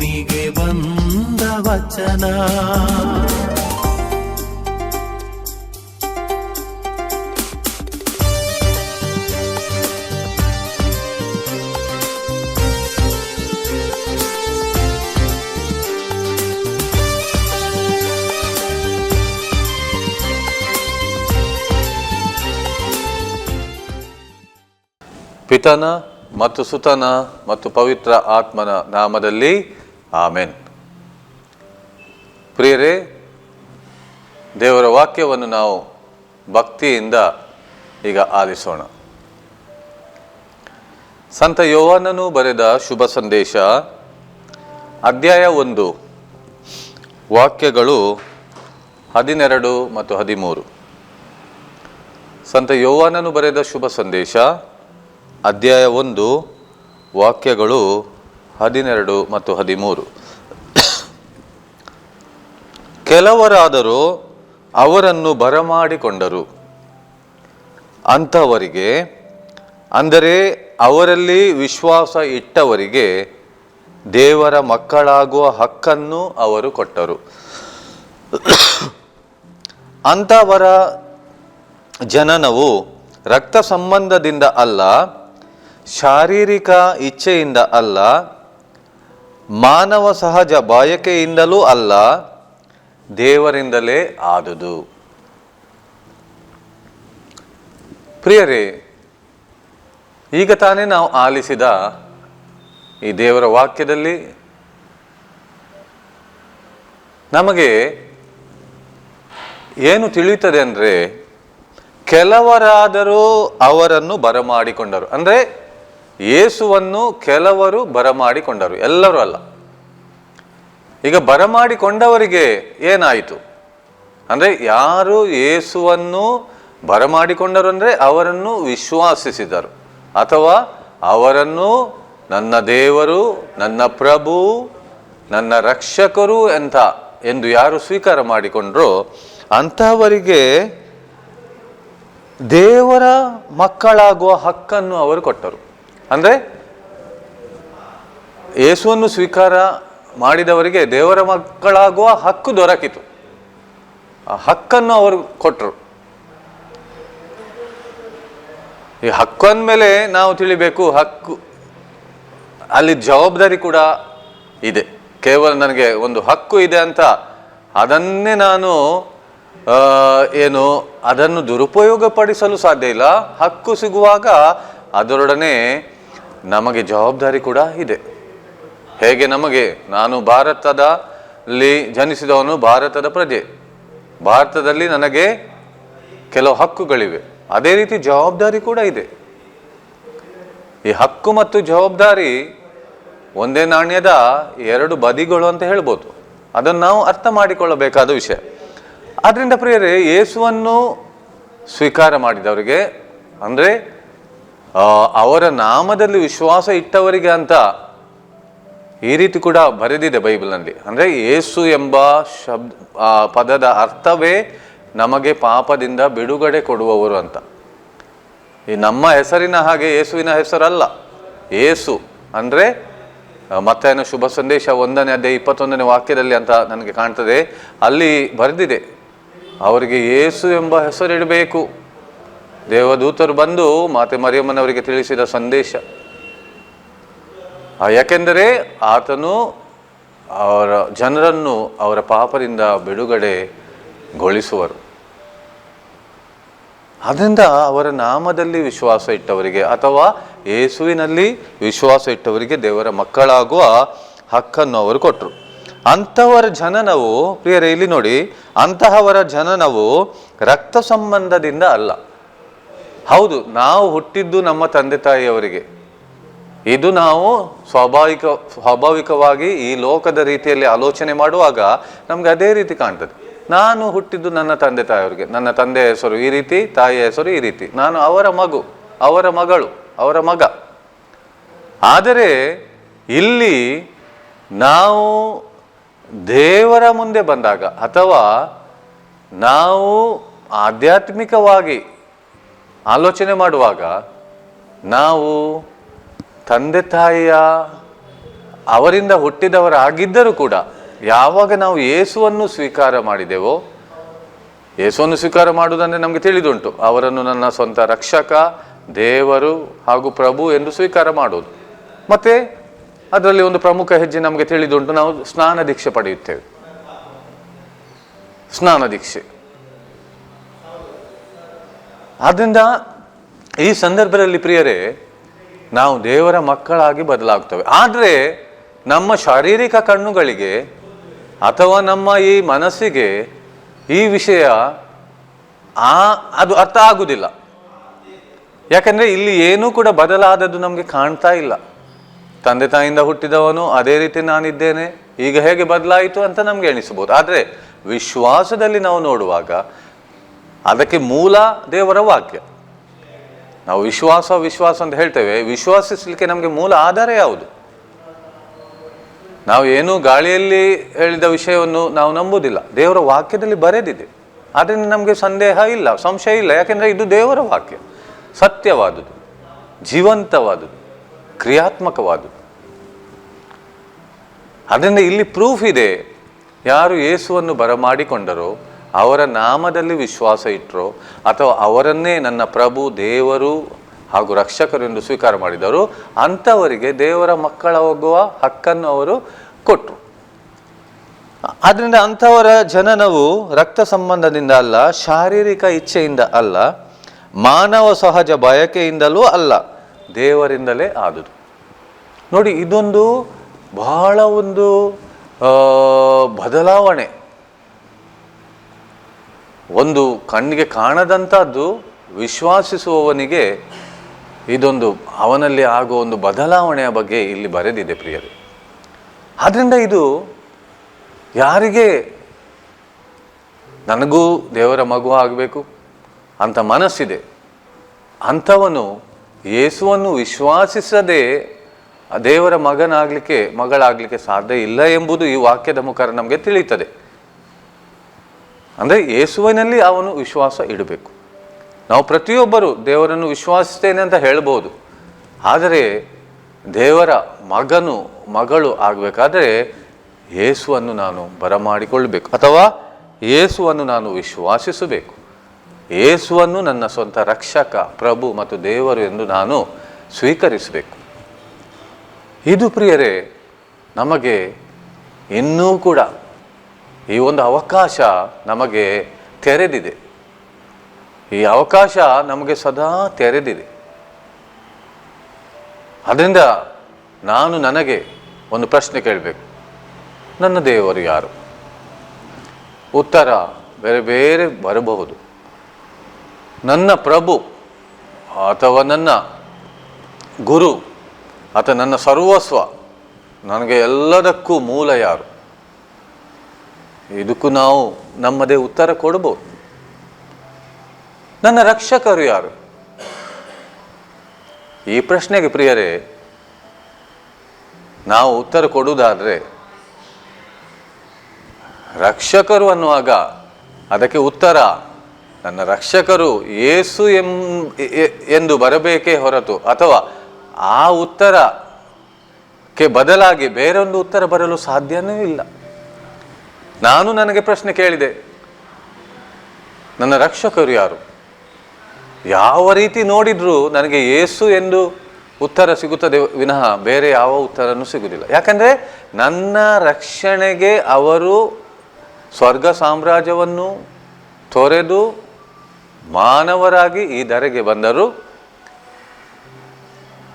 ಭೂಮಿಗೆ ಬಂದ ವಚನ. ಪಿತನ ಮತ್ತು ಸುತನ ಮತ್ತು ಪವಿತ್ರ ಆತ್ಮನ ನಾಮದಲ್ಲಿ ಆಮೆನ್. ಪ್ರಿಯರೇ, ದೇವರ ವಾಕ್ಯವನ್ನು ನಾವು ಭಕ್ತಿಯಿಂದ ಈಗ ಆಲಿಸೋಣ. ಸಂತ ಯೋವಾನನು ಬರೆದ ಶುಭ ಸಂದೇಶ, ಅಧ್ಯಾಯ ಒಂದು, ವಾಕ್ಯಗಳು ಹದಿನೆರಡು ಮತ್ತು ಹದಿಮೂರು. ಸಂತ ಯೋವಾನನು ಬರೆದ ಶುಭ ಸಂದೇಶ, ಅಧ್ಯಾಯ ಒಂದು, ವಾಕ್ಯಗಳು ಹದಿನೆರಡು ಮತ್ತು ಹದಿಮೂರು. ಕೆಲವರಾದರೂ ಅವರನ್ನು ಬರಮಾಡಿಕೊಂಡರು. ಅಂಥವರಿಗೆ, ಅಂದರೆ ಅವರಲ್ಲಿ ವಿಶ್ವಾಸ ಇಟ್ಟವರಿಗೆ ದೇವರ ಮಕ್ಕಳಾಗುವ ಹಕ್ಕನ್ನು ಅವರು ಕೊಟ್ಟರು. ಅಂಥವರ ಜನನವು ರಕ್ತ ಸಂಬಂಧದಿಂದ ಅಲ್ಲ, ಶಾರೀರಿಕ ಇಚ್ಛೆಯಿಂದ ಅಲ್ಲ ಮಾನವ ಸಹಜ ಬಾಯಕೆಯಿಂದಲೂ ಅಲ್ಲ, ದೇವರಿಂದಲೇ ಆದುದು. ಪ್ರಿಯರೇ, ಈಗ ತಾನೇ ನಾವು ಆಲಿಸಿದ ಈ ದೇವರ ವಾಕ್ಯದಲ್ಲಿ ನಮಗೆ ಏನು ತಿಳಿಯುತ್ತದೆ ಅಂದರೆ, ಕೆಲವರಾದರೂ ಅವರನ್ನು ಬರಮಾಡಿಕೊಂಡರು. ಅಂದರೆ ಯೇಸುವನ್ನು ಕೆಲವರು ಬರಮಾಡಿಕೊಂಡರು. ಎಲ್ಲರೂ ಅಲ್ಲ. ಈಗ ಬರಮಾಡಿಕೊಂಡವರಿಗೆ ಏನಾಯಿತು? ಅಂದರೆ ಯಾರು ಯೇಸುವನ್ನು ಬರಮಾಡಿಕೊಂಡರು ಅಂದರೆ ಅವರನ್ನು ವಿಶ್ವಾಸಿಸಿದರು. ಅಥವಾ ಅವರನ್ನು ನನ್ನ ದೇವರು, ನನ್ನ ಪ್ರಭು, ನನ್ನ ರಕ್ಷಕರು ಅಂತ ಎಂದು ಯಾರು ಸ್ವೀಕಾರ ಮಾಡಿಕೊಂಡ್ರೋ ಅಂತಹವರಿಗೆ ದೇವರ ಮಕ್ಕಳಾಗುವ ಹಕ್ಕನ್ನು ಅವರು ಕೊಟ್ಟರು. ಅಂದರೆ ಯೇಸುವನ್ನು ಸ್ವೀಕಾರ ಮಾಡಿದವರಿಗೆ ದೇವರ ಮಕ್ಕಳಾಗುವ ಹಕ್ಕು ದೊರಕಿತು. ಆ ಹಕ್ಕನ್ನು ಅವರು ಕೊಟ್ಟರು ಈ ಹಕ್ಕು ಅಂದಮೇಲೆ ನಾವು ತಿಳಿಬೇಕು ಹಕ್ಕು, ಅಲ್ಲಿ ಜವಾಬ್ದಾರಿ ಕೂಡ ಇದೆ. ಕೇವಲ ನನಗೆ ಒಂದು ಹಕ್ಕು ಇದೆ ಅಂತ ಅದನ್ನೇ ನಾನು ಏನು, ಅದನ್ನು ದುರುಪಯೋಗಪಡಿಸಲು ಸಾಧ್ಯ ಇಲ್ಲ. ಹಕ್ಕು ಸಿಗುವಾಗ ಅದರೊಡನೆ ನಮಗೆ ಜವಾಬ್ದಾರಿ ಕೂಡ ಇದೆ. ಹೇಗೆ ನಮಗೆ, ನಾನು ಭಾರತದ ಜನಿಸಿದವನು ಭಾರತದ ಪ್ರಜೆ. ಭಾರತದಲ್ಲಿ ನನಗೆ ಕೆಲವು ಹಕ್ಕುಗಳಿವೆ. ಅದೇ ರೀತಿ ಜವಾಬ್ದಾರಿ ಕೂಡ ಇದೆ. ಈ ಹಕ್ಕು ಮತ್ತು ಜವಾಬ್ದಾರಿ ಒಂದೇ ನಾಣ್ಯದ ಎರಡು ಬದಿಗಳು ಅಂತ ಹೇಳ್ಬೋದು. ಅದನ್ನು ನಾವು ಅರ್ಥ ಮಾಡಿಕೊಳ್ಳಬೇಕಾದ ವಿಷಯ. ಆದ್ರಿಂದ ಪ್ರಿಯರೇ, ಯೇಸುವನ್ನು ಸ್ವೀಕಾರ ಮಾಡಿದವರಿಗೆ, ಅಂದರೆ ಅವರ ನಾಮದಲ್ಲಿ ವಿಶ್ವಾಸ ಇಟ್ಟವರಿಗೆ ಅಂತ ಈ ರೀತಿ ಕೂಡ ಬರೆದಿದೆ ಬೈಬಲ್ನಲ್ಲಿ. ಅಂದರೆ ಏಸು ಎಂಬ ಶಬ್ದ ಪದದ ಅರ್ಥವೇ ನಮಗೆ ಪಾಪದಿಂದ ಬಿಡುಗಡೆ ಕೊಡುವವರು ಅಂತ. ಈ ನಮ್ಮ ಹೆಸರಿನ ಹಾಗೆ ಯೇಸುವಿನ ಹೆಸರಲ್ಲ. ಏಸು ಅಂದರೆ ಮತ್ತೇನು ಶುಭ ಸಂದೇಶ ಒಂದನೇ ಅದೇ ಇಪ್ಪತ್ತೊಂದನೇ ವಾಕ್ಯದಲ್ಲಿ ಅಂತ ನನಗೆ ಕಾಣ್ತದೆ. ಅಲ್ಲಿ ಬರೆದಿದೆ, ಅವರಿಗೆ ಏಸು ಎಂಬ ಹೆಸರಿಡಬೇಕು. ದೇವದೂತರು ಬಂದು ಮಾತೆ ಮರಿಯಮ್ಮನವರಿಗೆ ತಿಳಿಸಿದ ಸಂದೇಶ. ಯಾಕೆಂದರೆ ಆತನು ಅವರ ಜನರನ್ನು ಅವರ ಪಾಪದಿಂದ ಬಿಡುಗಡೆಗೊಳಿಸುವರು. ಅದರಿಂದ ಅವರ ನಾಮದಲ್ಲಿ ವಿಶ್ವಾಸ ಇಟ್ಟವರಿಗೆ ಅಥವಾ ಯೇಸುವಿನಲ್ಲಿ ವಿಶ್ವಾಸ ಇಟ್ಟವರಿಗೆ ದೇವರ ಮಕ್ಕಳಾಗುವ ಹಕ್ಕನ್ನು ಅವರು ಕೊಟ್ಟರು ಅಂಥವರ ಜನನವು, ಪ್ರಿಯರೇ, ಇಲ್ಲಿ ನೋಡಿ, ಅಂತಹವರ ಜನನವು ರಕ್ತ ಸಂಬಂಧದಿಂದ ಅಲ್ಲ. ಹೌದು, ನಾವು ಹುಟ್ಟಿದ್ದು ನಮ್ಮ ತಂದೆ ತಾಯಿಯವರಿಗೆ. ಇದು ನಾವು ಸ್ವಾಭಾವಿಕ, ಸ್ವಾಭಾವಿಕವಾಗಿ ಈ ಲೋಕದ ರೀತಿಯಲ್ಲಿ ಆಲೋಚನೆ ಮಾಡುವಾಗ ನಮ್ಗೆ ಅದೇ ರೀತಿ ಕಾಣ್ತದೆ. ನಾನು ಹುಟ್ಟಿದ್ದು ನನ್ನ ತಂದೆ ತಾಯಿಯವರಿಗೆ. ನನ್ನ ತಂದೆಯ ಹೆಸರು ಈ ರೀತಿ, ತಾಯಿಯ ಹೆಸರು ಈ ರೀತಿ. ನಾನು ಅವರ ಮಗು, ಅವರ ಮಗಳು, ಅವರ ಮಗ. ಆದರೆ ಇಲ್ಲಿ ನಾವು ದೇವರ ಮುಂದೆ ಬಂದಾಗ ಅಥವಾ ನಾವು ಆಧ್ಯಾತ್ಮಿಕವಾಗಿ ಆಲೋಚನೆ ಮಾಡುವಾಗ ನಾವು ತಂದೆ ತಾಯಿಯ ಅವರಿಂದ ಹುಟ್ಟಿದವರಾಗಿದ್ದರೂ ಕೂಡ ಯಾವಾಗ ನಾವು ಯೇಸುವನ್ನು ಸ್ವೀಕಾರ ಮಾಡಿದೆವೋ, ಯೇಸುವನ್ನು ಸ್ವೀಕಾರ ಮಾಡುವುದಂದ್ರೆ ನಮಗೆ ತಿಳಿದುಂಟು. ಅವರನ್ನು ನನ್ನ ಸ್ವಂತ ರಕ್ಷಕ, ದೇವರು ಹಾಗೂ ಪ್ರಭು ಎಂದು ಸ್ವೀಕಾರ ಮಾಡುವುದು ಮತ್ತೆ ಅದರಲ್ಲಿ ಒಂದು ಪ್ರಮುಖ ಹೆಜ್ಜೆ ನಮಗೆ ತಿಳಿದುಂಟು. ನಾವು ಸ್ನಾನ ದೀಕ್ಷೆ ಪಡೆಯುತ್ತೇವೆ. ಸ್ನಾನ ದೀಕ್ಷೆ. ಆದ್ದರಿಂದ ಈ ಸಂದರ್ಭದಲ್ಲಿ ಪ್ರಿಯರೇ, ನಾವು ದೇವರ ಮಕ್ಕಳಾಗಿ ಬದಲಾಗ್ತವೆ. ಆದರೆ ನಮ್ಮ ಶಾರೀರಿಕ ಕಣ್ಣುಗಳಿಗೆ ಅಥವಾ ನಮ್ಮ ಈ ಮನಸ್ಸಿಗೆ ಈ ವಿಷಯ ಆ, ಅದು ಅರ್ಥ ಆಗುವುದಿಲ್ಲ ಯಾಕಂದರೆ ಇಲ್ಲಿ ಏನೂ ಕೂಡ ಬದಲಾದದ್ದು ನಮಗೆ ಕಾಣ್ತಾ ಇಲ್ಲ. ತಂದೆ ತಾಯಿಯಿಂದ ಹುಟ್ಟಿದವನು ಅದೇ ರೀತಿ ನಾನಿದ್ದೇನೆ, ಈಗ ಹೇಗೆ ಬದಲಾಯಿತು ಅಂತ ನಮಗೆ ಎಣಿಸಬಹುದು. ಆದರೆ ವಿಶ್ವಾಸದಲ್ಲಿ ನಾವು ನೋಡುವಾಗ ಅದಕ್ಕೆ ಮೂಲ ದೇವರ ವಾಕ್ಯ. ನಾವು ವಿಶ್ವಾಸ ವಿಶ್ವಾಸ ಅಂತ ಹೇಳ್ತೇವೆ. ವಿಶ್ವಾಸಿಸಲಿಕ್ಕೆ ನಮಗೆ ಮೂಲ ಆಧಾರ ಯಾವುದು? ನಾವು ಏನು ಗಾಳಿಯಲ್ಲಿ ಹೇಳಿದ ವಿಷಯವನ್ನು ನಾವು ನಂಬುವುದಿಲ್ಲ. ದೇವರ ವಾಕ್ಯದಲ್ಲಿ ಬರೆದಿದೆ. ಆದ್ದರಿಂದ ನಮಗೆ ಸಂದೇಹ ಇಲ್ಲ, ಸಂಶಯ ಇಲ್ಲ. ಯಾಕೆಂದರೆ ಇದು ದೇವರ ವಾಕ್ಯ. ಸತ್ಯವಾದುದು, ಜೀವಂತವಾದುದು, ಕ್ರಿಯಾತ್ಮಕವಾದುದು. ಅದರಿಂದ ಇಲ್ಲಿ ಪ್ರೂಫ್ ಇದೆ. ಯಾರು ಯೇಸುವನ್ನು ಬರಮಾಡಿಕೊಂಡರೋ ಅವರ ನಾಮದಲ್ಲಿ ವಿಶ್ವಾಸ ಇಟ್ಟರು ಅಥವಾ ಅವರನ್ನೇ ನನ್ನ ಪ್ರಭು, ದೇವರು ಹಾಗೂ ರಕ್ಷಕರು ಎಂದು ಸ್ವೀಕಾರ ಮಾಡಿದರು ಅಂಥವರಿಗೆ ದೇವರ ಮಕ್ಕಳ ಹೋಗುವ ಹಕ್ಕನ್ನು ಅವರು ಕೊಟ್ಟರು ಆದ್ದರಿಂದ ಅಂಥವರ ಜನನವು ರಕ್ತ ಸಂಬಂಧದಿಂದ ಅಲ್ಲ, ಶಾರೀರಿಕ ಇಚ್ಛೆಯಿಂದ ಅಲ್ಲ, ಮಾನವ ಸಹಜ ಬಯಕೆಯಿಂದಲೂ ಅಲ್ಲ, ದೇವರಿಂದಲೇ ಆದುದು. ನೋಡಿ, ಇದೊಂದು ಬಹಳ ಒಂದು ಬದಲಾವಣೆ. ಒಂದು ಕಣ್ಣಿಗೆ ಕಾಣದಂಥದ್ದು ವಿಶ್ವಾಸಿಸುವವನಿಗೆ ಇದೊಂದು ಅವನಲ್ಲಿ ಆಗುವ ಒಂದು ಬದಲಾವಣೆಯ ಬಗ್ಗೆ ಇಲ್ಲಿ ಬರೆದಿದೆ ಪ್ರಿಯರೇ. ಆದ್ದರಿಂದ ಇದು ಯಾರಿಗೆ ನನಗೂ ದೇವರ ಮಗು ಆಗಬೇಕು ಅಂತ ಮನಸ್ಸಿದೆ, ಅಂಥವನು ಯೇಸುವನ್ನು ವಿಶ್ವಾಸಿಸದೆ ದೇವರ ಮಗನಾಗಲಿಕ್ಕೆ ಮಗಳಾಗಲಿಕ್ಕೆ ಸಾಧ್ಯ ಇಲ್ಲ ಎಂಬುದು ಈ ವಾಕ್ಯದ ಮುಖಾಂತರ ನಮಗೆ ತಿಳಿಯುತ್ತದೆ. ಅಂದರೆ ಯೇಸುವಿನಲ್ಲಿ ಅವನು ವಿಶ್ವಾಸ ಇಡಬೇಕು. ನಾವು ಪ್ರತಿಯೊಬ್ಬರು ದೇವರನ್ನು ವಿಶ್ವಾಸಿಸ್ತೇನೆ ಅಂತ ಹೇಳ್ಬೋದು. ಆದರೆ ದೇವರ ಮಗನು, ಮಗಳು ಆಗಬೇಕಾದ್ರೆ ಯೇಸುವನ್ನು ನಾನು ಬರಮಾಡಿಕೊಳ್ಳಬೇಕು. ಅಥವಾ ಯೇಸುವನ್ನು ನಾನು ವಿಶ್ವಾಸಿಸಬೇಕು. ಯೇಸುವನ್ನು ನನ್ನ ಸ್ವಂತ ರಕ್ಷಕ, ಪ್ರಭು ಮತ್ತು ದೇವರು ಎಂದು ನಾನು ಸ್ವೀಕರಿಸಬೇಕು. ಇದು ಪ್ರಿಯರೇ, ನಮಗೆ ಇನ್ನೂ ಕೂಡ ಈ ಒಂದು ಅವಕಾಶ ನಮಗೆ ತೆರೆದಿದೆ. ಈ ಅವಕಾಶ ನಮಗೆ ಸದಾ ತೆರೆದಿದೆ. ಅದರಿಂದ ನಾನು ನನಗೆ ಒಂದು ಪ್ರಶ್ನೆ ಕೇಳಬೇಕು. ನನ್ನ ದೇವರು ಯಾರು? ಉತ್ತರ ಬೇರೆ ಬೇರೆ ಬರಬಹುದು. ನನ್ನ ಪ್ರಭು ಅಥವಾ ನನ್ನ ಗುರು ಅಥವಾ ನನ್ನ ಸರ್ವಸ್ವ ನನಗೆ ಎಲ್ಲದಕ್ಕೂ ಮೂಲ ಯಾರು? ಇದಕ್ಕೂ ನಾವು ನಮ್ಮದೇ ಉತ್ತರ ಕೊಡಬಹುದು ನನ್ನ ರಕ್ಷಕರು ಯಾರು? ಈ ಪ್ರಶ್ನೆಗೆ ಪ್ರಿಯರೇ, ನಾವು ಉತ್ತರ ಕೊಡುವುದಾದರೆ, ರಕ್ಷಕರು ಅನ್ನುವಾಗ ಅದಕ್ಕೆ ಉತ್ತರ, ನನ್ನ ರಕ್ಷಕರು ಏಸು ಎಂ, ಎಂದು ಬರಬೇಕೇ ಹೊರತು, ಅಥವಾ ಆ ಉತ್ತರಕ್ಕೆ ಬದಲಾಗಿ ಬೇರೊಂದು ಉತ್ತರ ಬರಲು ಸಾಧ್ಯನೂ ಇಲ್ಲ. ನಾನು ನನಗೆ ಪ್ರಶ್ನೆ ಕೇಳಿದೆ. ನನ್ನ ರಕ್ಷಕರು ಯಾರು? ಯಾವ ರೀತಿ ನೋಡಿದರೂ ನನಗೆ ಏಸು ಎಂದು ಉತ್ತರ ಸಿಗುತ್ತದೆ ವಿನಃ ಬೇರೆ ಯಾವ ಉತ್ತರನೂ ಸಿಗುವುದಿಲ್ಲ. ಯಾಕಂದರೆ ನನ್ನ ರಕ್ಷಣೆಗೆ ಅವರು ಸ್ವರ್ಗ ಸಾಮ್ರಾಜ್ಯವನ್ನು ತೊರೆದು ಮಾನವರಾಗಿ ಈ ಧರೆಗೆ ಬಂದರು.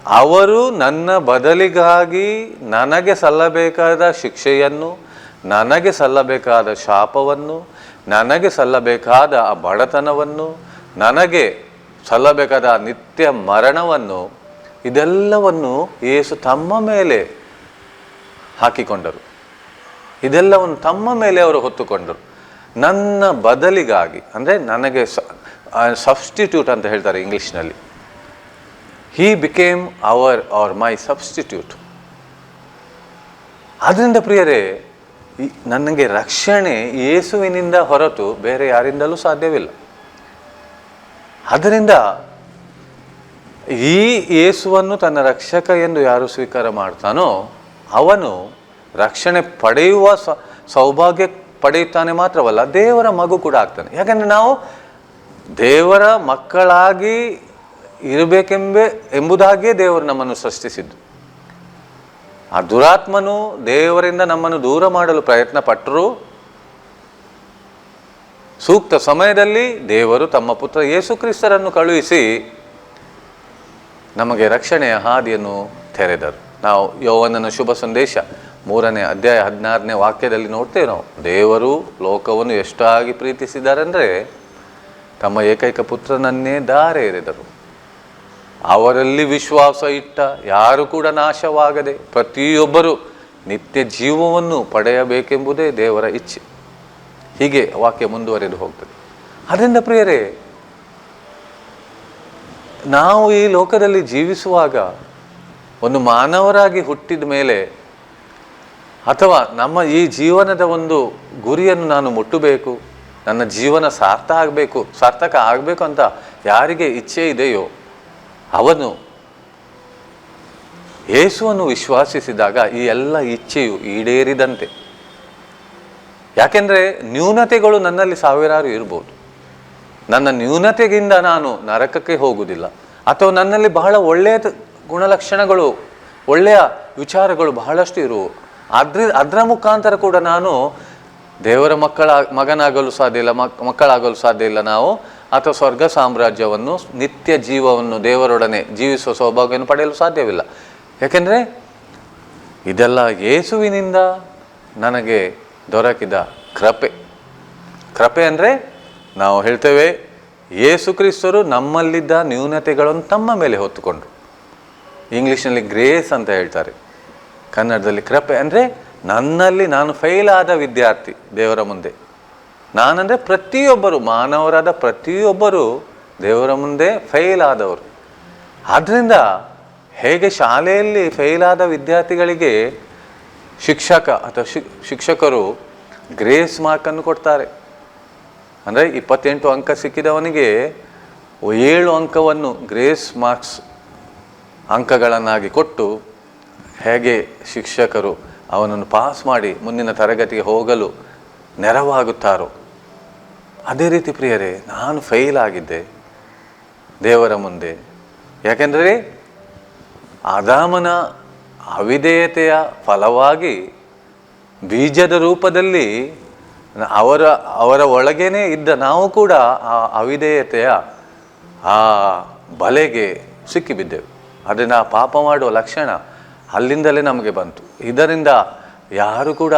ಅವರು ನನ್ನ ಬದಲಿಗಾಗಿ ನನಗೆ ಸಲ್ಲಬೇಕಾದ ಶಿಕ್ಷೆಯನ್ನು ನನಗೆ ಸಲ್ಲಬೇಕಾದ ಶಾಪವನ್ನು, ನನಗೆ ಸಲ್ಲಬೇಕಾದ ಆ ಬಡತನವನ್ನು, ನನಗೆ ಸಲ್ಲಬೇಕಾದ ಆ ನಿತ್ಯ ಮರಣವನ್ನು, ಇದೆಲ್ಲವನ್ನು ಯೇಸು ತಮ್ಮ ಮೇಲೆ ಹಾಕಿಕೊಂಡರು. ಇದೆಲ್ಲವನ್ನು ತಮ್ಮ ಮೇಲೆ ಅವರು ಹೊತ್ತುಕೊಂಡರು. ನನ್ನ ಬದಲಿಗಾಗಿ, ಅಂದರೆ ನನಗೆ ಸಬ್ಸ್ಟಿಟ್ಯೂಟ್ ಅಂತ ಹೇಳ್ತಾರೆ ಇಂಗ್ಲೀಷ್ನಲ್ಲಿ. He became our or my substitute ಆದ್ದರಿಂದ ಪ್ರಿಯರೇ ನನಗೆ ರಕ್ಷಣೆ ಯೇಸುವಿನಿಂದ ಹೊರತು ಬೇರೆ ಯಾರಿಂದಲೂ ಸಾಧ್ಯವಿಲ್ಲ. ಆದ್ದರಿಂದ ಈ ಯೇಸುವನ್ನು ತನ್ನ ರಕ್ಷಕ ಎಂದು ಯಾರು ಸ್ವೀಕಾರ ಮಾಡ್ತಾನೋ ಅವನು ರಕ್ಷಣೆ ಪಡೆಯುವ ಸೌಭಾಗ್ಯ ಪಡೆಯುತ್ತಾನೆ ಮಾತ್ರವಲ್ಲ, ದೇವರ ಮಗು ಕೂಡ ಆಗ್ತಾನೆ. ಯಾಕಂದರೆ ನಾವು ದೇವರ ಮಕ್ಕಳಾಗಿ ಇರಬೇಕೆಂಬೆ, ಎಂಬುದಾಗಿಯೇ ದೇವರು ನಮ್ಮನ್ನು ಸೃಷ್ಟಿಸಿದ್ದು. ಆ ದುರಾತ್ಮನು ದೇವರಿಂದ ನಮ್ಮನ್ನು ದೂರ ಮಾಡಲು ಪ್ರಯತ್ನ ಪಟ್ಟರು ಸೂಕ್ತ ಸಮಯದಲ್ಲಿ ದೇವರು ತಮ್ಮ ಪುತ್ರ ಯೇಸು ಕ್ರಿಸ್ತರನ್ನು ಕಳುಹಿಸಿ ನಮಗೆ ರಕ್ಷಣೆಯ ಹಾದಿಯನ್ನು ತೆರೆದರು. ನಾವು ಯೌವನನ ಶುಭ ಸಂದೇಶ ಮೂರನೇ ಅಧ್ಯಾಯ ಹದಿನಾರನೇ ವಾಕ್ಯದಲ್ಲಿ ನೋಡ್ತೇವೆ ನಾವು. ದೇವರು ಲೋಕವನ್ನು ಎಷ್ಟಾಗಿ ಪ್ರೀತಿಸಿದ್ದಾರೆಂದರೆ ತಮ್ಮ ಏಕೈಕ ಪುತ್ರನನ್ನೇ ದಾರೆ ಎರೆದರು. ಅವರಲ್ಲಿ ವಿಶ್ವಾಸ ಇಟ್ಟ ಯಾರು ಕೂಡ ನಾಶವಾಗದೆ ಪ್ರತಿಯೊಬ್ಬರು ನಿತ್ಯ ಜೀವವನ್ನು ಪಡೆಯಬೇಕೆಂಬುದೇ ದೇವರ ಇಚ್ಛೆ. ಹೀಗೆ ವಾಕ್ಯ ಮುಂದುವರೆದು ಹೋಗ್ತದೆ. ಅದರಿಂದ ಪ್ರಿಯರೇ, ನಾವು ಈ ಲೋಕದಲ್ಲಿ ಜೀವಿಸುವಾಗ ಒಂದು ಮಾನವರಾಗಿ ಹುಟ್ಟಿದ ಮೇಲೆ ಅಥವಾ ನಮ್ಮ ಈ ಜೀವನದ ಒಂದು ಗುರಿಯನ್ನು ನಾನು ಮುಟ್ಟಬೇಕು, ನನ್ನ ಜೀವನ ಸಾರ್ಥ ಆಗಬೇಕು, ಸಾರ್ಥಕ ಆಗಬೇಕು ಅಂತ ಯಾರಿಗೆ ಇಚ್ಛೆ ಇದೆಯೋ ಅವನು ಯೇಸುವನ್ನು ವಿಶ್ವಾಸಿಸಿದಾಗ ಈ ಎಲ್ಲ ಇಚ್ಛೆಯು ಈಡೇರಿದಂತೆ. ಯಾಕೆಂದರೆ ನ್ಯೂನತೆಗಳು ನನ್ನಲ್ಲಿ ಸಾವಿರಾರು ಇರ್ಬೋದು. ನನ್ನ ನ್ಯೂನತೆಗಿಂದ ನಾನು ನರಕಕ್ಕೆ ಹೋಗುವುದಿಲ್ಲ. ಅಥವಾ ನನ್ನಲ್ಲಿ ಬಹಳ ಒಳ್ಳೆಯ ಗುಣಲಕ್ಷಣಗಳು, ಒಳ್ಳೆಯ ವಿಚಾರಗಳು ಬಹಳಷ್ಟು ಇರುವು ಅದ್ರ ಅದರ ಮುಖಾಂತರ ಕೂಡ ನಾನು ದೇವರ ಮಕ್ಕಳ, ಮಗನಾಗಲು ಸಾಧ್ಯ ಇಲ್ಲ, ಮಕ್, ಮಕ್ಕಳಾಗಲು ಸಾಧ್ಯ ಇಲ್ಲ ನಾವು ಅಥವಾ ಸ್ವರ್ಗ ಸಾಮ್ರಾಜ್ಯವನ್ನು, ನಿತ್ಯ ಜೀವವನ್ನು ದೇವರೊಡನೆ ಜೀವಿಸುವ ಸೌಭಾಗ್ಯವನ್ನು ಪಡೆಯಲು ಸಾಧ್ಯವಿಲ್ಲ. ಯಾಕೆಂದರೆ ಇದೆಲ್ಲ ಯೇಸುವಿನಿಂದ ನನಗೆ ದೊರಕಿದ ಕೃಪೆ. ಕೃಪೆ ಅಂದರೆ ನಾವು ಹೇಳ್ತೇವೆ, ಯೇಸು ಕ್ರಿಸ್ತರು ನಮ್ಮಲ್ಲಿದ್ದ ನ್ಯೂನತೆಗಳನ್ನು ತಮ್ಮ ಮೇಲೆ ಹೊತ್ತುಕೊಂಡ್ರು. ಇಂಗ್ಲೀಷ್ನಲ್ಲಿ ಗ್ರೇಸ್ ಅಂತ ಹೇಳ್ತಾರೆ. ಕನ್ನಡದಲ್ಲಿ ಕೃಪೆ ಅಂದರೆ ನನ್ನಲ್ಲಿ ನಾನು ಫೇಲ್ ಆದ ವಿದ್ಯಾರ್ಥಿ ದೇವರ ಮುಂದೆ. ನಾನಂದರೆ ಪ್ರತಿಯೊಬ್ಬರು, ಮಾನವರಾದ ಪ್ರತಿಯೊಬ್ಬರು ದೇವರ ಮುಂದೆ ಫೇಲ್ ಆದವರು. ಆದ್ದರಿಂದ ಹೇಗೆ ಶಾಲೆಯಲ್ಲಿ ಫೇಲ್ ಆದ ವಿದ್ಯಾರ್ಥಿಗಳಿಗೆ ಶಿಕ್ಷಕ ಅಥವಾ ಶಿಕ್ಷಕರು ಗ್ರೇಸ್ ಮಾರ್ಕನ್ನು ಕೊಡ್ತಾರೆ. ಅಂದರೆ ಇಪ್ಪತ್ತೆಂಟು ಅಂಕ ಸಿಕ್ಕಿದವನಿಗೆ ಏಳು ಅಂಕವನ್ನು ಗ್ರೇಸ್ ಮಾರ್ಕ್ಸ್ ಅಂಕಗಳನ್ನಾಗಿ ಕೊಟ್ಟು ಹೇಗೆ ಶಿಕ್ಷಕರು ಅವನನ್ನು ಪಾಸ್ ಮಾಡಿ ಮುಂದಿನ ತರಗತಿಗೆ ಹೋಗಲು ನೆರವಾಗುತ್ತಾರೋ. ಅದೇ ರೀತಿ ಪ್ರಿಯರೇ, ನಾನು ಫೇಲ್ ಆಗಿದ್ದೆ ದೇವರ ಮುಂದೆ. ಯಾಕೆಂದರೆ ಅದಾಮನ ಅವಿಧೇಯತೆಯ ಫಲವಾಗಿ ಬೀಜದ ರೂಪದಲ್ಲಿ ಅವರ ಅವರ ಒಳಗೇನೆ ಇದ್ದ ನಾವು ಕೂಡ ಆ ಅವಿಧೇಯತೆಯ ಆ ಬಲೆಗೆ ಸಿಕ್ಕಿಬಿದ್ದೆವು. ಅದನ್ನು ಪಾಪ ಮಾಡುವ ಲಕ್ಷಣ ಅಲ್ಲಿಂದಲೇ ನಮಗೆ ಬಂತು. ಇದರಿಂದ ಯಾರು ಕೂಡ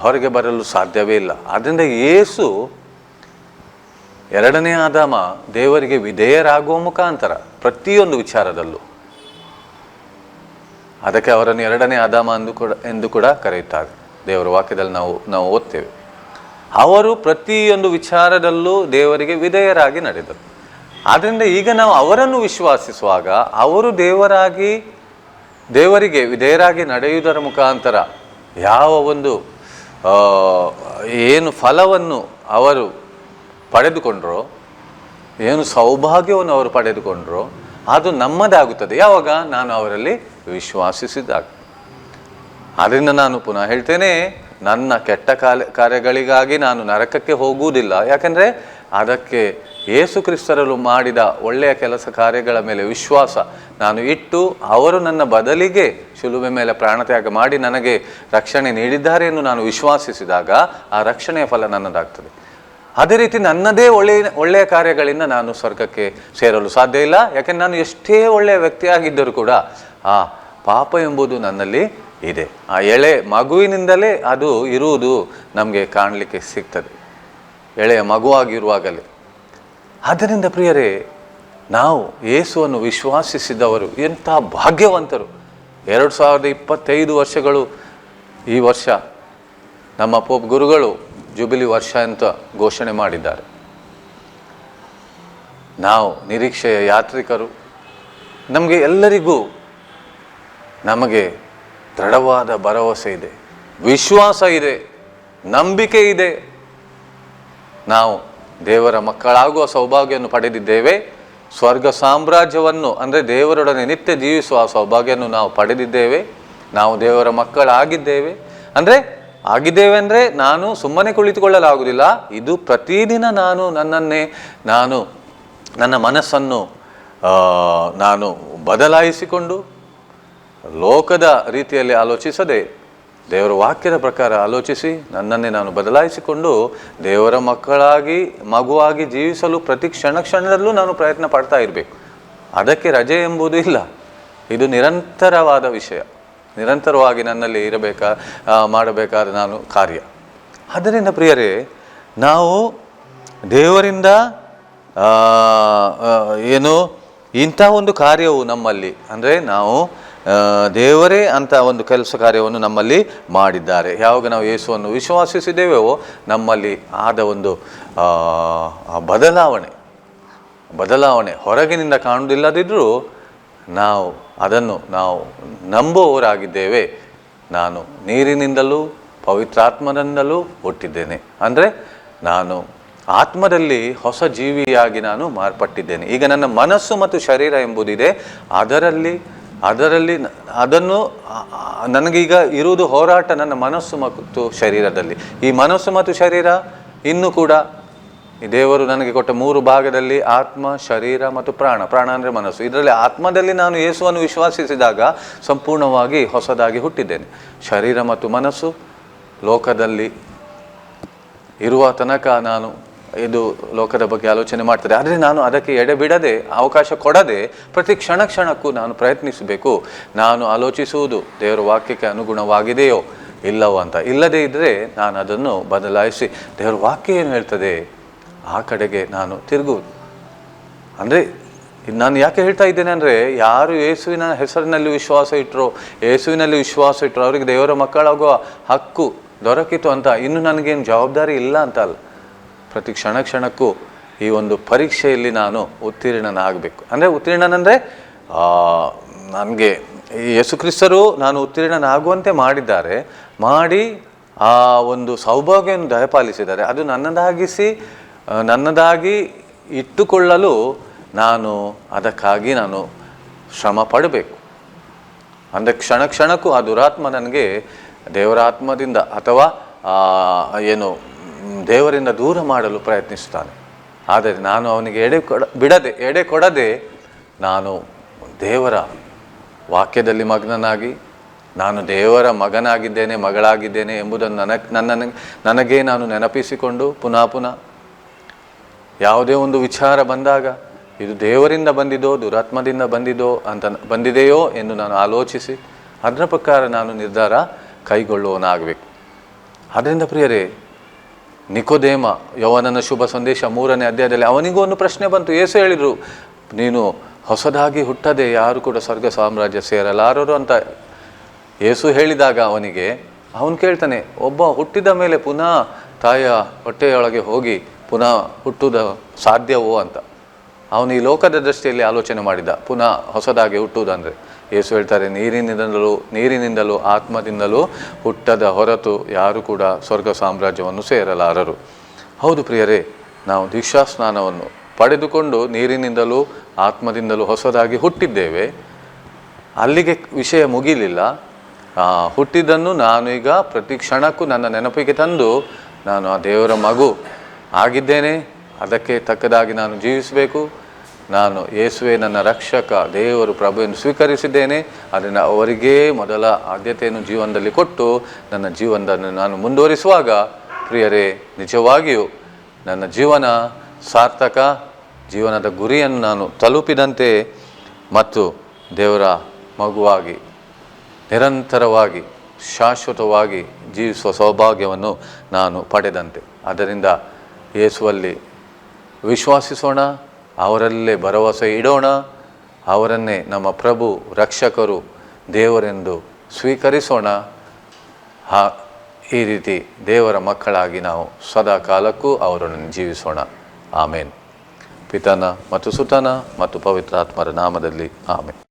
ಹೊರಗೆ ಬರಲು ಸಾಧ್ಯವೇ ಇಲ್ಲ. ಆದ್ದರಿಂದ ಯೇಸು ಎರಡನೇ ಆದಾಮ ದೇವರಿಗೆ ವಿಧೇಯರಾಗುವ ಮುಖಾಂತರ ಪ್ರತಿಯೊಂದು ವಿಚಾರದಲ್ಲೂ ಅದಕ್ಕೆ ಅವರನ್ನು ಎರಡನೇ ಆದಾಮ ಎಂದು ಕೂಡ ಎಂದು ಕೂಡ ಕರೆಯುತ್ತಾರೆ. ದೇವರ ವಾಕ್ಯದಲ್ಲಿ ನಾವು ನಾವು ಓದ್ತೇವೆ. ಅವರು ಪ್ರತಿಯೊಂದು ವಿಚಾರದಲ್ಲೂ ದೇವರಿಗೆ ವಿಧೇಯರಾಗಿ ನಡೆದರು. ಆದ್ದರಿಂದ ಈಗ ನಾವು ಅವರನ್ನು ವಿಶ್ವಾಸಿಸುವಾಗ ಅವರು ದೇವರಾಗಿ, ದೇವರಿಗೆ ವಿಧೇಯರಾಗಿ ನಡೆಯುವುದರ ಮುಖಾಂತರ ಯಾವ ಒಂದು ಏನು ಫಲವನ್ನು ಅವರು ಪಡೆದುಕೊಂಡ್ರೋ, ಏನು ಸೌಭಾಗ್ಯವನ್ನು ಅವರು ಪಡೆದುಕೊಂಡ್ರೋ, ಅದು ನಮ್ಮದಾಗುತ್ತದೆ. ಯಾವಾಗ? ನಾನು ಅವರಲ್ಲಿ ವಿಶ್ವಾಸಿಸಿದಾಗ. ಅದರಿಂದ ನಾನು ಪುನಃ ಹೇಳ್ತೇನೆ, ನನ್ನ ಕೆಟ್ಟ ಕಾಲ ಕಾರ್ಯಗಳಿಗಾಗಿ ನಾನು ನರಕಕ್ಕೆ ಹೋಗುವುದಿಲ್ಲ. ಯಾಕಂದರೆ ಅದಕ್ಕೆ ಯೇಸು ಕ್ರಿಸ್ತರಲ್ಲೂ ಮಾಡಿದ ಒಳ್ಳೆಯ ಕೆಲಸ ಕಾರ್ಯಗಳ ಮೇಲೆ ವಿಶ್ವಾಸ ನಾನು ಇಟ್ಟು ಅವರು ನನ್ನ ಬದಲಿಗೆ ಶಿಲುಬೆ ಮೇಲೆ ಪ್ರಾಣತ್ಯಾಗ ಮಾಡಿ ನನಗೆ ರಕ್ಷಣೆ ನೀಡಿದ್ದಾರೆ ಎಂದು ನಾನು ವಿಶ್ವಾಸಿಸಿದಾಗ ಆ ರಕ್ಷಣೆಯ ಫಲ ನನ್ನದಾಗ್ತದೆ. ಅದೇ ರೀತಿ ನನ್ನದೇ ಒಳ್ಳೆಯ ಒಳ್ಳೆಯ ಕಾರ್ಯಗಳಿಂದ ನಾನು ಸ್ವರ್ಗಕ್ಕೆ ಸೇರಲು ಸಾಧ್ಯ ಇಲ್ಲ. ಯಾಕೆಂದ್ರೆ ನಾನು ಎಷ್ಟೇ ಒಳ್ಳೆಯ ವ್ಯಕ್ತಿಯಾಗಿದ್ದರೂ ಕೂಡ ಆ ಪಾಪ ಎಂಬುದು ನನ್ನಲ್ಲಿ ಇದೆ. ಆ ಎಳೆ ಮಗುವಿನಿಂದಲೇ ಅದು ಇರುವುದು ನಮಗೆ ಕಾಣಲಿಕ್ಕೆ ಸಿಗ್ತದೆ. ಎಳೆಯ ಮಗುವಾಗಿರುವಾಗಲೇ. ಆದ್ದರಿಂದ ಪ್ರಿಯರೇ, ನಾವು ಯೇಸುವನ್ನು ವಿಶ್ವಾಸಿಸಿದವರು ಎಂಥ ಭಾಗ್ಯವಂತರು. ಎರಡು ಸಾವಿರದ ಇಪ್ಪತ್ತೈದು ವರ್ಷಗಳು ಈ ವರ್ಷ ನಮ್ಮ ಪೋಪ್ ಗುರುಗಳು ಜುಬಿಲಿ ವರ್ಷ ಅಂತ ಘೋಷಣೆ ಮಾಡಿದ್ದಾರೆ. ನಾವು ನಿರೀಕ್ಷೆಯ ಯಾತ್ರಿಕರು. ನಮಗೆ ಎಲ್ಲರಿಗೂ ನಮಗೆ ದೃಢವಾದ ಭರವಸೆ ಇದೆ, ವಿಶ್ವಾಸ ಇದೆ, ನಂಬಿಕೆ ಇದೆ. ನಾವು ದೇವರ ಮಕ್ಕಳಾಗುವ ಸೌಭಾಗ್ಯವನ್ನು ಪಡೆದಿದ್ದೇವೆ. ಸ್ವರ್ಗ ಸಾಮ್ರಾಜ್ಯವನ್ನು, ಅಂದರೆ ದೇವರೊಡನೆ ನಿತ್ಯ ಜೀವಿಸುವ ಸೌಭಾಗ್ಯವನ್ನು ನಾವು ಪಡೆದಿದ್ದೇವೆ. ನಾವು ದೇವರ ಮಕ್ಕಳಾಗಿದ್ದೇವೆ. ಅಂದರೆ ಆಗಿದ್ದೇವೆ ಅಂದರೆ ನಾನು ಸುಮ್ಮನೆ ಕುಳಿತುಕೊಳ್ಳಲಾಗುವುದಿಲ್ಲ. ಇದು ಪ್ರತಿದಿನ ನಾನು ನನ್ನನ್ನೇ, ನಾನು ನನ್ನ ಮನಸ್ಸನ್ನು ನಾನು ಬದಲಾಯಿಸಿಕೊಂಡು ಲೋಕದ ರೀತಿಯಲ್ಲಿ ಆಲೋಚಿಸದೆ ದೇವರ ವಾಕ್ಯದ ಪ್ರಕಾರ ಆಲೋಚಿಸಿ, ನನ್ನನ್ನೇ ನಾನು ಬದಲಾಯಿಸಿಕೊಂಡು ದೇವರ ಮಕ್ಕಳಾಗಿ, ಮಗುವಾಗಿ ಜೀವಿಸಲು ಪ್ರತಿ ಕ್ಷಣ ಕ್ಷಣದಲ್ಲೂ ನಾನು ಪ್ರಯತ್ನ ಪಡ್ತಾ ಇರಬೇಕು. ಅದಕ್ಕೆ ರಜೆ ಎಂಬುದು ಇಲ್ಲ. ಇದು ನಿರಂತರವಾದ ವಿಷಯ. ನಿರಂತರವಾಗಿ ನನ್ನಲ್ಲಿ ಇರಬೇಕಾ ಮಾಡಬೇಕಾದ ನಾನು ಕಾರ್ಯ. ಆದ್ದರಿಂದ ಪ್ರಿಯರೇ, ನಾವು ದೇವರಿಂದ ಏನು ಇಂಥ ಒಂದು ಕಾರ್ಯವು ನಮ್ಮಲ್ಲಿ, ಅಂದರೆ ನಾವು ದೇವರೇ ಅಂತ ಒಂದು ಕೆಲಸ ಕಾರ್ಯವನ್ನು ನಮ್ಮಲ್ಲಿ ಮಾಡಿದ್ದಾರೆ. ಯಾವಾಗ ನಾವು ಯೇಸುವನ್ನು ವಿಶ್ವಾಸಿಸಿದ್ದೇವೆಯೋ ನಮ್ಮಲ್ಲಿ ಆದ ಒಂದು ಬದಲಾವಣೆ ಬದಲಾವಣೆ ಹೊರಗಿನಿಂದ ಕಾಣುವುದಿಲ್ಲದಿದ್ದರೂ ನಾವು ಅದನ್ನು ನಾವು ನಂಬುವವರಾಗಿದ್ದೇವೆ. ನಾನು ನೀರಿನಿಂದಲೂ ಪವಿತ್ರಾತ್ಮನಿಂದಲೂ ಹುಟ್ಟಿದ್ದೇನೆ. ಅಂದರೆ ನಾನು ಆತ್ಮದಲ್ಲಿ ಹೊಸ ಜೀವಿಯಾಗಿ ನಾನು ಮಾರ್ಪಟ್ಟಿದ್ದೇನೆ. ಈಗ ನನ್ನ ಮನಸ್ಸು ಮತ್ತು ಶರೀರ ಎಂಬುದಿದೆ. ಅದರಲ್ಲಿ ಅದರಲ್ಲಿ ಅದನ್ನು ನನಗೀಗ ಇರುವುದು ಹೋರಾಟ ನನ್ನ ಮನಸ್ಸು ಮತ್ತು ಶರೀರದಲ್ಲಿ. ಈ ಮನಸ್ಸು ಮತ್ತು ಶರೀರ ಇನ್ನೂ ಕೂಡ ಈ ದೇವರು ನನಗೆ ಕೊಟ್ಟ ಮೂರು ಭಾಗದಲ್ಲಿ ಆತ್ಮ, ಶರೀರ ಮತ್ತು ಪ್ರಾಣ. ಪ್ರಾಣ ಅಂದರೆ ಮನಸ್ಸು. ಇದರಲ್ಲಿ ಆತ್ಮದಲ್ಲಿ ನಾನು ಯೇಸುವನ್ನು ವಿಶ್ವಾಸಿಸಿದಾಗ ಸಂಪೂರ್ಣವಾಗಿ ಹೊಸದಾಗಿ ಹುಟ್ಟಿದ್ದೇನೆ. ಶರೀರ ಮತ್ತು ಮನಸ್ಸು ಲೋಕದಲ್ಲಿ ಇರುವ ತನಕ ನಾನು ಇದು ಲೋಕದ ಬಗ್ಗೆ ಆಲೋಚನೆ ಮಾಡ್ತದೆ ಆದರೆ ನಾನು ಅದಕ್ಕೆ ಎಡೆ ಬಿಡದೆ ಅವಕಾಶ ಕೊಡದೆ, ಪ್ರತಿ ಕ್ಷಣ ಕ್ಷಣಕ್ಕೂ ನಾನು ಪ್ರಯತ್ನಿಸಬೇಕು. ನಾನು ಆಲೋಚಿಸುವುದು ದೇವರ ವಾಕ್ಯಕ್ಕೆ ಅನುಗುಣವಾಗಿದೆಯೋ ಇಲ್ಲವೋ ಅಂತ. ಇಲ್ಲದೇ ಇದ್ದರೆ ನಾನು ಅದನ್ನು ಬದಲಾಯಿಸಿ ದೇವರ ವಾಕ್ಯ ಏನು ಹೇಳ್ತದೆ? ಆ ಕಡೆಗೆ ನಾನು ತಿರುಗುವುದು. ಅಂದರೆ ನಾನು ಯಾಕೆ ಹೇಳ್ತಾ ಇದ್ದೇನೆ ಅಂದರೆ, ಯಾರು ಯೇಸುವಿನ ಹೆಸರಿನಲ್ಲಿ ವಿಶ್ವಾಸ ಇಟ್ಟರೋ ಯೇಸುವಿನಲ್ಲಿ ವಿಶ್ವಾಸ ಇಟ್ಟರೋ ಅವರಿಗೆ ದೇವರ ಮಕ್ಕಳಾಗುವ ಹಕ್ಕು ದೊರಕಿತು ಅಂತ, ಇನ್ನು ನನಗೇನು ಜವಾಬ್ದಾರಿ ಇಲ್ಲ ಅಂತ ಅಲ್ಲ. ಪ್ರತಿ ಕ್ಷಣ ಕ್ಷಣಕ್ಕೂ ಈ ಒಂದು ಪರೀಕ್ಷೆಯಲ್ಲಿ ನಾನು ಉತ್ತೀರ್ಣನಾಗಬೇಕು. ಅಂದರೆ ಉತ್ತೀರ್ಣನಂದರೆ ನನಗೆ ಯೇಸುಕ್ರಿಸ್ತರು ನಾನು ಉತ್ತೀರ್ಣನಾಗುವಂತೆ ಮಾಡಿದ್ದಾರೆ. ಮಾಡಿ ಆ ಒಂದು ಸೌಭಾಗ್ಯವನ್ನು ದಯಪಾಲಿಸಿದ್ದಾರೆ. ಅದು ನನ್ನದಾಗಿಸಿ ನನ್ನದಾಗಿ ಇಟ್ಟುಕೊಳ್ಳಲು ನಾನು ಅದಕ್ಕಾಗಿ ನಾನು ಶ್ರಮ ಪಡಬೇಕು. ಅಂದರೆ ಕ್ಷಣ ಕ್ಷಣಕ್ಕೂ ಆ ದುರಾತ್ಮ ನನಗೆ ದೇವರಾತ್ಮದಿಂದ ಅಥವಾ ಏನು ದೇವರಿಂದ ದೂರ ಮಾಡಲು ಪ್ರಯತ್ನಿಸುತ್ತಾನೆ. ಆದರೆ ನಾನು ಅವನಿಗೆ ಎಡೆ ಕೊಡ, ಬಿಡದೆ, ಎಡೆ ಕೊಡದೆ ನಾನು ದೇವರ ವಾಕ್ಯದಲ್ಲಿ ಮಗ್ನನಾಗಿ, ನಾನು ದೇವರ ಮಗನಾಗಿದ್ದೇನೆ, ಮಗಳಾಗಿದ್ದೇನೆ ಎಂಬುದನ್ನು ನನಗೆ, ನನ್ನ ನನಗೆ ನಾನು ನೆನಪಿಸಿಕೊಂಡು ಪುನಃ ಪುನಃ ಯಾವುದೇ ಒಂದು ವಿಚಾರ ಬಂದಾಗ, ಇದು ದೇವರಿಂದ ಬಂದಿದೋ, ದುರಾತ್ಮದಿಂದ ಬಂದಿದೋ, ಅಂತ ಬಂದಿದೆಯೋ ಎಂದು ನಾನು ಆಲೋಚಿಸಿ, ಅದರ ಪ್ರಕಾರ ನಾನು ನಿರ್ಧಾರ ಕೈಗೊಳ್ಳುವವನಾಗಬೇಕು. ಅದರಿಂದ ಪ್ರಿಯರೇ ನಿಕೋದೇಮ, ಯವನನ ಶುಭ ಸಂದೇಶ ಮೂರನೇ ಅಧ್ಯಾಯದಲ್ಲಿ ಅವನಿಗೂ ಒಂದು ಪ್ರಶ್ನೆ ಬಂತು. ಏಸು ಹೇಳಿದರು, ನೀನು ಹೊಸದಾಗಿ ಹುಟ್ಟದೆ ಯಾರು ಕೂಡ ಸ್ವರ್ಗ ಸಾಮ್ರಾಜ್ಯ ಸೇರಲಾರರು ಅಂತ. ಏಸು ಹೇಳಿದಾಗ ಅವನಿಗೆ, ಅವನು ಕೇಳ್ತಾನೆ, ಒಬ್ಬ ಹುಟ್ಟಿದ ಮೇಲೆ ಪುನಃ ತಾಯಿಯ ಹೊಟ್ಟೆಯೊಳಗೆ ಹೋಗಿ ಪುನಃ ಹುಟ್ಟುದ ಸಾಧ್ಯವೋ? ಅಂತ. ಅವನು ಈ ಲೋಕದ ದೃಷ್ಟಿಯಲ್ಲಿ ಆಲೋಚನೆ ಮಾಡಿದ. ಪುನಃ ಹೊಸದಾಗಿ ಹುಟ್ಟುವುದಂದರೆ ಯೇಸು ಹೇಳ್ತಾರೆ, ನೀರಿನಿಂದಲೂ ನೀರಿನಿಂದಲೂ ಆತ್ಮದಿಂದಲೂ ಹುಟ್ಟದ ಹೊರತು ಯಾರು ಕೂಡ ಸ್ವರ್ಗ ಸಾಮ್ರಾಜ್ಯವನ್ನು ಸೇರಲಾರರು. ಹೌದು ಪ್ರಿಯರೇ, ನಾವು ದೀಕ್ಷಾ ಸ್ನಾನವನ್ನು ಪಡೆದುಕೊಂಡು ನೀರಿನಿಂದಲೂ ಆತ್ಮದಿಂದಲೂ ಹೊಸದಾಗಿ ಹುಟ್ಟಿದ್ದೇವೆ. ಅಲ್ಲಿಗೆ ವಿಷಯ ಮುಗಿಲಿಲ್ಲ. ಹುಟ್ಟಿದ್ದನ್ನು ನಾನು ಈಗ ಪ್ರತಿ ಕ್ಷಣಕ್ಕೂ ನನ್ನ ನೆನಪಿಗೆ ತಂದು ನಾನು ಆ ದೇವರ ಮಗು ಆಗಿದ್ದೇನೆ. ಅದಕ್ಕೆ ತಕ್ಕದಾಗಿ ನಾನು ಜೀವಿಸಬೇಕು. ನಾನು ಯೇಸುವೆ ನನ್ನ ರಕ್ಷಕ, ದೇವರು ಪ್ರಭುವನ್ನು ಸ್ವೀಕರಿಸಿದ್ದೇನೆ. ಅದನ್ನು ಅವರಿಗೇ ಮೊದಲ ಆದ್ಯತೆಯನ್ನು ಜೀವನದಲ್ಲಿ ಕೊಟ್ಟು ನನ್ನ ಜೀವನದನ್ನು ನಾನು ಮುಂದುವರಿಸುವಾಗ, ಪ್ರಿಯರೇ, ನಿಜವಾಗಿಯೂ ನನ್ನ ಜೀವನ ಸಾರ್ಥಕ, ಜೀವನದ ಗುರಿಯನ್ನು ನಾನು ತಲುಪಿದಂತೆ ಮತ್ತು ದೇವರ ಮಗುವಾಗಿ, ನಿರಂತರವಾಗಿ, ಶಾಶ್ವತವಾಗಿ ಜೀವಿಸುವ ಸೌಭಾಗ್ಯವನ್ನು ನಾನು ಪಡೆದಂತೆ. ಅದರಿಂದ ಯೇಸುವಲ್ಲಿ ವಿಶ್ವಾಸಿಸೋಣ, ಅವರಲ್ಲೇ ಭರವಸೆ ಇಡೋಣ, ಅವರನ್ನೇ ನಮ್ಮ ಪ್ರಭು, ರಕ್ಷಕರು, ದೇವರೆಂದು ಸ್ವೀಕರಿಸೋಣ. ಹಾ, ಈ ರೀತಿ ದೇವರ ಮಕ್ಕಳಾಗಿ ನಾವು ಸದಾ ಕಾಲಕ್ಕೂ ಅವರನ್ನು ಜೀವಿಸೋಣ. ಆಮೇನ್. ಪಿತನ ಮತ್ತು ಸುತನ ಮತ್ತು ಪವಿತ್ರಾತ್ಮರ ನಾಮದಲ್ಲಿ ಆಮೇನ್.